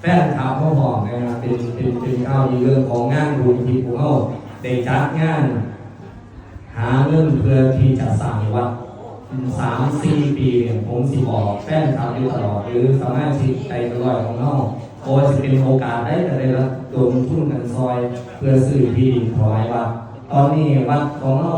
แฟนข่าวเขาบอกนะครับเป็นเป็นเป็นข่าวดีเรื่องของงานบุญที่พวกเขาได้จัดงาน หาเงินเพื่อที่จะสร้างวัดสามสี่ปีเนี่ยผมสิบอกแฟนคลับอยู่ตลอดหรือสามารถชิกใจตลอดของเราโอ้จะเป็นโอกาสได้แต่ได้รับรวมทุนกันซอย เพื่อซื้อที่ดินถวายวัดตอนนี้วัดของเรา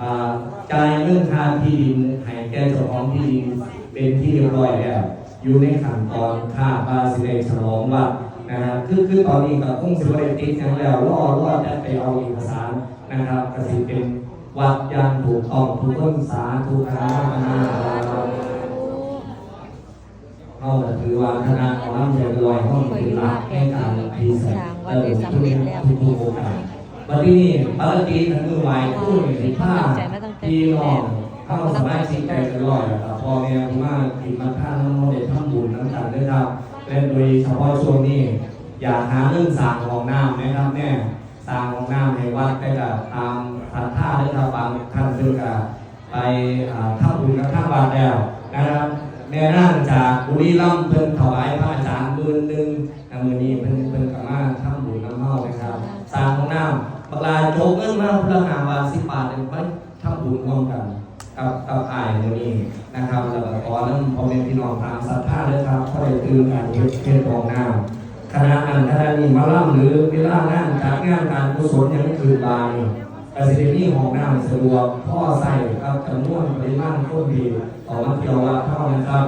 อ่าจ่ายเรื่องค่าที่ดินให้แก่เจ้าของที่ดินเป็นที่เรียบร้อยแล้ว อยู่ในขั้นตอนค่าบาสิเลฉลองวัดนะครับคือคือตอนนี้ก็คงสิบริติดอย่างแล้วรอรอจะไปเอาเอกสารนะครับก็สิเป็นวัดยังถูกต้องทุกคนสาธุคณะเราก็ถือว่าคณะของเราจะลอยห้องเป็นหลักในการพิเศษเติมทุกทุกโอกาสวันนี้ปกติทั้งมือไหวผู้หนึ่งสิบห้าที่น้องเข้าสามารถชี้แจงกันลอยครับพอเนี่ยมว่าทีมท่านโม และโดยเฉพาะช่วงนี้ อยากหาเรื่องสร้างของน้ำนะครับแน่สร้างของน้ำในวัดได้กับตามทันท่าด้ครับบางท่านเพื่อกับไปอ่าบุญกับท่านวัดแล้วนะครับแม่ร่างจากบุรีรัมย์เพิ่นถวายพระอาจารย์มือหนึ่งในมือนี้เพิ่นเพิ่นกับมาทำบุญน้ำเมานะครับสร้างของน้ำปลาโจกเงินมาพระหานบาทสิบบาทเลยไปทำบุญร่วมกัน กับกับอ้ายมื้อนี้นะครับแล้วก็ขอน้นพ่อแม่พี่น้องตามศรัทธาด้วยครับเพราะได้ตื่นการเฮ็ดเฮ็ดของน้ำคณะอันคณะนี้มาล่ำหรือเวลางานจากงานการกุศลยังคืนบายกสิเดนี่ของน้ำสะดวกพ่อใส่ครับจำนวนปริมาณคนดีต่อมาเที่ยววัดเท่านะครับ